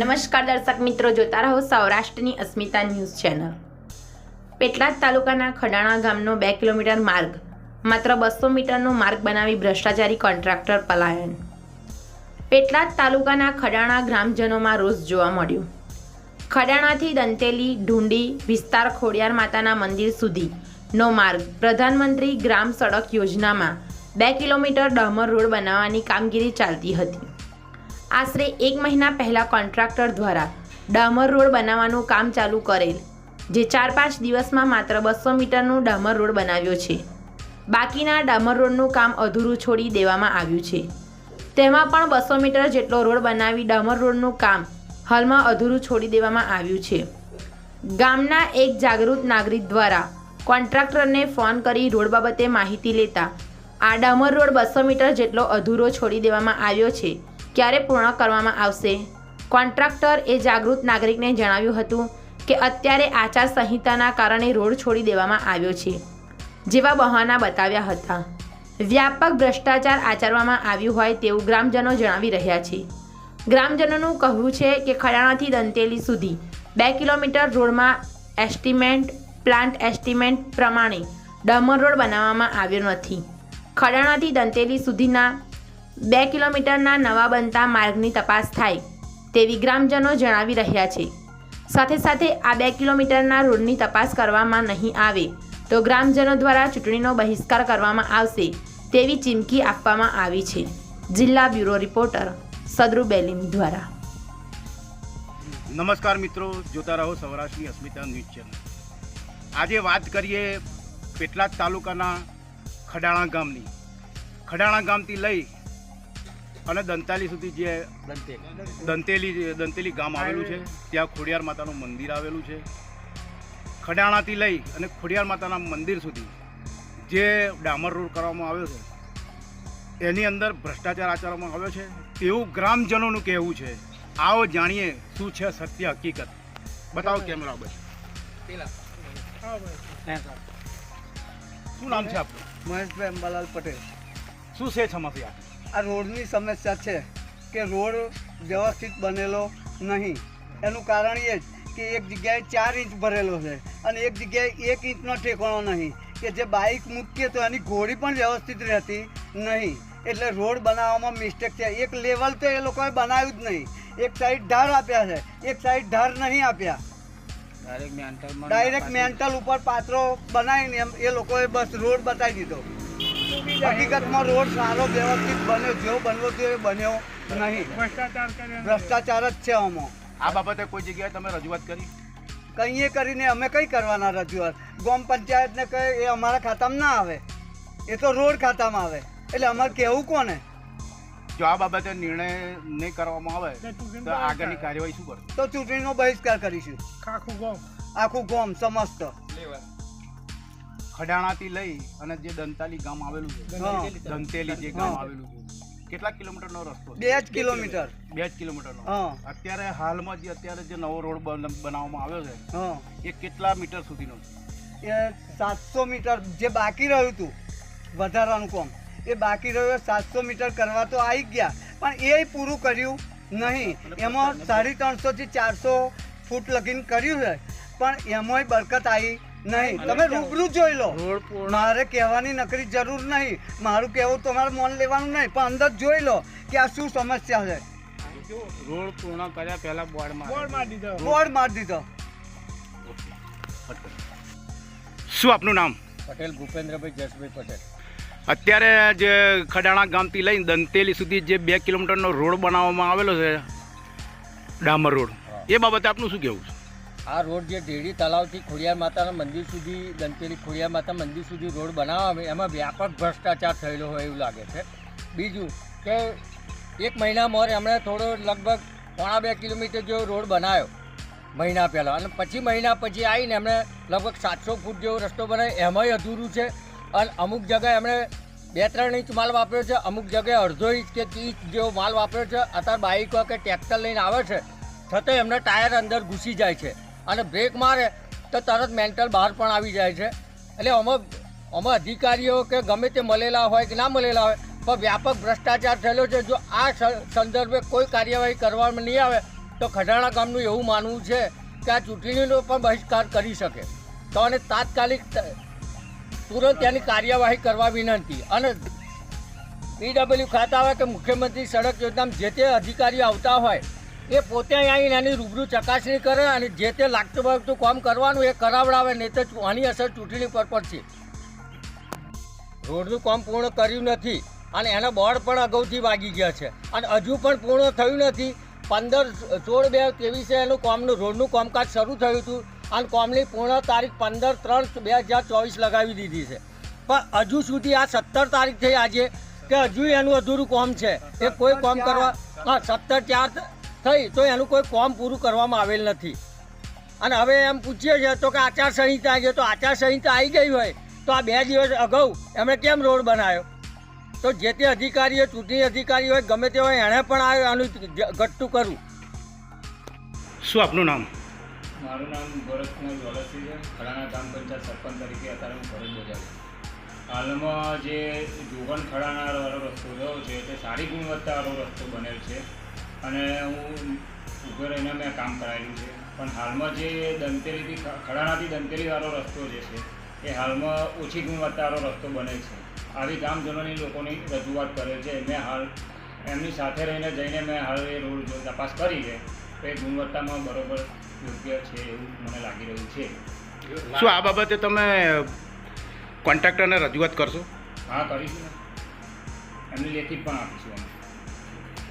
નમસ્કાર દર્શક મિત્રો, જોતા રહો સૌરાષ્ટ્રની અસ્મિતા ન્યૂઝ ચેનલ. પેટલાદ તાલુકાના ખડાણા ગામનો બે કિલોમીટર માર્ગ, માત્ર બસો મીટરનો માર્ગ બનાવી ભ્રષ્ટાચારી કોન્ટ્રાક્ટર પલાયન. પેટલાદ તાલુકાના ખડાણા ગ્રામજનોમાં રોષ જોવા મળ્યો. ખડાણાથી દંતેલી, ઢુંડી, વિસ્તાર ખોડિયાર માતાના મંદિર સુધીનો માર્ગ પ્રધાનમંત્રી ગ્રામ સડક યોજનામાં બે કિલોમીટર ડામર રોડ બનાવવાની કામગીરી ચાલતી હતી. આશરે એક મહિના પહેલાં કોન્ટ્રાક્ટર દ્વારા ડામર રોડ બનાવવાનું કામ ચાલુ કરેલ, જે ચાર પાંચ દિવસમાં માત્ર બસો મીટરનું ડામર રોડ બનાવ્યો છે. બાકીના ડામર રોડનું કામ અધૂરું છોડી દેવામાં આવ્યું છે. તેમાં પણ બસો મીટર જેટલો રોડ બનાવી ડામર રોડનું કામ હાલમાં અધૂરું છોડી દેવામાં આવ્યું છે. ગામના એક જાગૃત નાગરિક દ્વારા કોન્ટ્રાક્ટરને ફોન કરી રોડ બાબતે માહિતી લેતા આ ડામર રોડ બસો મીટર જેટલો અધૂરો છોડી દેવામાં આવ્યો છે. ક્યારે પૂર્ણ કરવામાં આવશે? કોન્ટ્રાક્ટર એ જાગૃત નાગરિકને જણાવ્યું હતું કે અત્યારે આચારસંહિતાના કારણે રોડ છોડી દેવામાં આવ્યો છે, જેવા બહાના બતાવ્યા હતા. વ્યાપક ભ્રષ્ટાચાર આચરવામાં આવ્યું હોય તેવું ગ્રામજનો જણાવી રહ્યા છે. ગ્રામજનોનું કહેવું છે કે ખડાણાથી દંતેલી સુધી બે કિલોમીટર રોડમાં એસ્ટિમેન્ટ, પ્લાન્ટ એસ્ટિમેન્ટ પ્રમાણે ડમર રોડ બનાવવામાં આવ્યો નથી. ખડાણાથી દંતેલી સુધીના બે કિલોમીટરના નવા બનતા માર્ગની તપાસ થાય તેવી ગ્રામજનો જણાવી રહ્યા છે. સાથે સાથે આ બે કિલોમીટરના રોડની તપાસ કરવામાં નહીં આવે તો ગ્રામજનો દ્વારા ચૂંટણીનો બહિષ્કાર કરવામાં આવશે તેવી ચીમકી આપવામાં આવી છે. જિલ્લા બ્યુરો રિપોર્ટર સદરુ બેલીમ દ્વારા. નમસ્કાર મિત્રો, જોતા રહો સૌરાષ્ટ્રની અસ્મિતા ન્યૂઝ ચેનલ. આજે વાત કરીએ પેટલાદ તાલુકાના ખડાણા ગામની. ખડાણા ગામથી લઈ અને દંતાલી સુધી જે દંતેલી દંતેલી ગામ આવેલું છે ત્યાં ખોડિયાર માતાનું મંદિર આવેલું છે. ખડાણાથી લઈ અને ખોડિયાર માતાના મંદિર સુધી જે ડામર રોડ કરવામાં આવ્યો છે એની અંદર ભ્રષ્ટાચાર આચરવામાં આવ્યો છે. તેવું ગ્રામજનોનું કહેવું છે. આવો જાણીએ શું છે સત્ય હકીકત. બતાવો કેમેરા પર શું નામ છે આપનું? મહેશભાઈ અંબાલાલ પટેલ. શું છે સમસ્યા? આ રોડની સમસ્યા છે કે રોડ વ્યવસ્થિત બનેલો નહીં. એનું કારણ એ જ કે એક જગ્યાએ ચાર ઇંચ ભરેલો છે અને એક જગ્યાએ એક ઇંચનો ઠેકાણો નહીં. કે જે બાઇક મૂકીએ તો એની ઘોડી પણ વ્યવસ્થિત રહેતી નહીં. એટલે રોડ બનાવવામાં મિસ્ટેક છે. એક લેવલ તો એ લોકોએ બનાવ્યું જ નહીં. એક સાઈડ ધાર આપ્યા છે. એક સાઈડ ધાર નહીં આપ્યા. ડાયરેક્ટ મેન્ટલ ઉપર પાત્રો બનાવીને એમ એ લોકોએ બસ રોડ બતાવી દીધો. હકીકતમાં રોડ સારો વ્યવસ્થિત બન્યો જેવો બનવો જોઈએ બન્યો નહીં. ભ્રષ્ટાચાર જ છે આમાં. આ બાબતે કોઈ જગ્યાએ તમે રજૂઆત કરી? કંઈએ કરીને અમે કંઈ કરવાના રજૂઆત? ગ્રામ પંચાયતને કહે એ અમારા ખાતામાં ના આવે. એ તો રોડ ખાતામાં આવે. એટલે અમારે કહેવું કોને? જો આ બાબતે નિર્ણય નહીં કરવામાં આવે તો આગળની કાર્યવાહી શું કરશે? તો ચૂંટણીનો બહિષ્કાર કરીશું. આખું ગામ. સમસ્ત. ખડાણાથી લઈ અને જે દંતાલી ગામ આવેલું છે દંતેલી જે ગામ આવેલું છે કેટલા કિલોમીટરનો રસ્તો બે જ કિલોમીટર. બે જ કિલોમીટરનો. હા. અત્યારે હાલમાં જે અત્યારે જે નવો રોડ બનાવવામાં આવ્યો છે એ કેટલા મીટર સુધીનો છે? એ સાતસો મીટર જે બાકી રહ્યું હતું વધારાનું કામ. એ બાકી રહ્યો સાતસો મીટર કરવા તો આવી ગયા. પણ એ પૂરું કર્યું નહીં. એમાં સાડી ત્રણસોથી ચારસો ફૂટ લગીન કર્યું છે પણ એમાંય બરકત આવી નહીં. તમે રૂબરૂ જોઈ લો. મારે કહેવાની નકરી જરૂર નહીં. મારું કહેવું તમારે મોન લેવાનું નહીં પણ અંદર જોઈ લો કે આ શું સમસ્યા છે. રોડ પૂર્ણ કર્યા પહેલા બોર્ડમાં બોર્ડ મારી દીધો. શું આપનું નામ? પટેલ ભૂપેન્દ્રભાઈ જસભાઈ પટેલ. અત્યારે જે ખડાણા ગામથી લઈને દંતેલી સુધી જે બે કિલોમીટરનો રોડ બનાવવામાં આવેલો છે ડામર રોડ એ બાબતે આપનું શું કહેવું છે? આ રોડ જે ઢેડી તલાવથી ખોડિયાર માતાના મંદિર સુધી દંતેલી ખોડિયાર માતા મંદિર સુધી રોડ બનાવવામાં આવે એમાં વ્યાપક ભ્રષ્ટાચાર થયેલો હોય એવું લાગે છે. બીજું કે એક મહિના મોર એમણે થોડો લગભગ પોણા બે કિલોમીટર જેવો રોડ બનાવ્યો મહિના પહેલાં. અને પછી મહિના પછી આવીને એમણે લગભગ સાતસો ફૂટ જેવો રસ્તો બનાવ્યો. એમાંય અધૂરું છે. અને અમુક જગ્યાએ એમણે બે ત્રણ ઇંચ માલ વાપર્યો છે, અમુક જગ્યાએ અડધો ઇંચ કે ઇંચ જેવો માલ વાપર્યો છે. અત્યારે બાઇકો કે ટ્રેક્ટર લઈને આવે છે, છતાં એમના ટાયર અંદર ઘૂસી જાય છે. અને બ્રેક મારે તો તરત મેન્ટલ બહાર પણ આવી જાય છે. એટલે અમે અમે અધિકારીઓ કે ગમે તે મળેલા હોય કે ના મળેલા હોય, પણ વ્યાપક ભ્રષ્ટાચાર થયેલો છે. જો આ સંદર્ભે કોઈ કાર્યવાહી કરવામાં નહીં આવે, તો ખડાણા ગામનું એવું માનવું છે કે આ ચૂંટણીનો પણ બહિષ્કાર કરી શકે. તો અને તાત્કાલિક તુરંત તેની કાર્યવાહી કરવા વિનંતી. અને પીડબ્લ્યુ ખાતા હોય કે મુખ્યમંત્રી સડક યોજનામાં જે તે અધિકારીઓ આવતા હોય, એ પોતે અહીં એની રૂબરૂ ચકાસણી કરે અને જે તે લાગતું ભાગતું કામ કરવાનું એ કરાવડાવે, નહીં તો આની અસર ચૂંટણી પર પડશે. રોડનું કામ પૂર્ણ કર્યું નથી અને એના બોર્ડ પણ અગાઉથી વાગી ગયા છે. અને હજુ પણ પૂર્ણ થયું નથી. પંદર, સોળ બે ત્રેવીસે એનું કામનું, રોડનું કામકાજ શરૂ થયું હતું. અને કોમની પૂર્ણ તારીખ પંદર ત્રણ બે હજાર ચોવીસ લગાવી દીધી છે. પણ હજુ સુધી આ સત્તર તારીખ થઈ આજે કે હજુ એનું અધૂરું કોમ છે. એ કોઈ કોમ કરવા હા સત્તર ચાર થઈ તો એનું કોઈ કોમ પૂરું કરવામાં આવેલ નથી. અને હવે એમ પૂછીએ છીએ તો કે આચારસંહિતા આવી ગઈ તો આચારસંહિતા આવી ગઈ હોય તો આ બે દિવસ અગાઉ એમણે કેમ રોડ બનાવ્યો? તો જે તે અધિકારીઓ ચૂંટણી અધિકારી હોય ગમે તે હોય એણે પણ આ આનું ઘટતું કરવું શું આપનું નામ? મારું નામ ગોરખકુમાર જોલસી છે. ખડાના ગ્રામ પંચાયત સરપંચ તરીકે અત્યારે હું ફરજ બજાવું હાલમાં જે જોગન ખડાના વાળો રસ્તો થયો છે, તે સારી ગુણવત્તાવાળો રસ્તો બનેલ છે અને હું ઊભો રહીને મેં કામ કરાવ્યું છે. પણ હાલમાં જે દંતેલીથી ખડાણાથી દંતેલીવાળો રસ્તો જે છે, એ હાલમાં ઓછી ગુણવત્તાવાળો રસ્તો બને છે. આવી ગામજનોની લોકોની રજૂઆત કરે છે. મેં હાલ એમની સાથે રહીને જઈને મેં હાલ એ રોડ તપાસ કરી છે એ ગુણવત્તામાં બરોબર યોગ્ય છે એવું મને લાગી રહ્યું છે. શું આ બાબતે તમે કોન્ટ્રાક્ટરને રજૂઆત કરશો? હા કરીશું. ને એમની લેખિત પણ આપીશું અમે.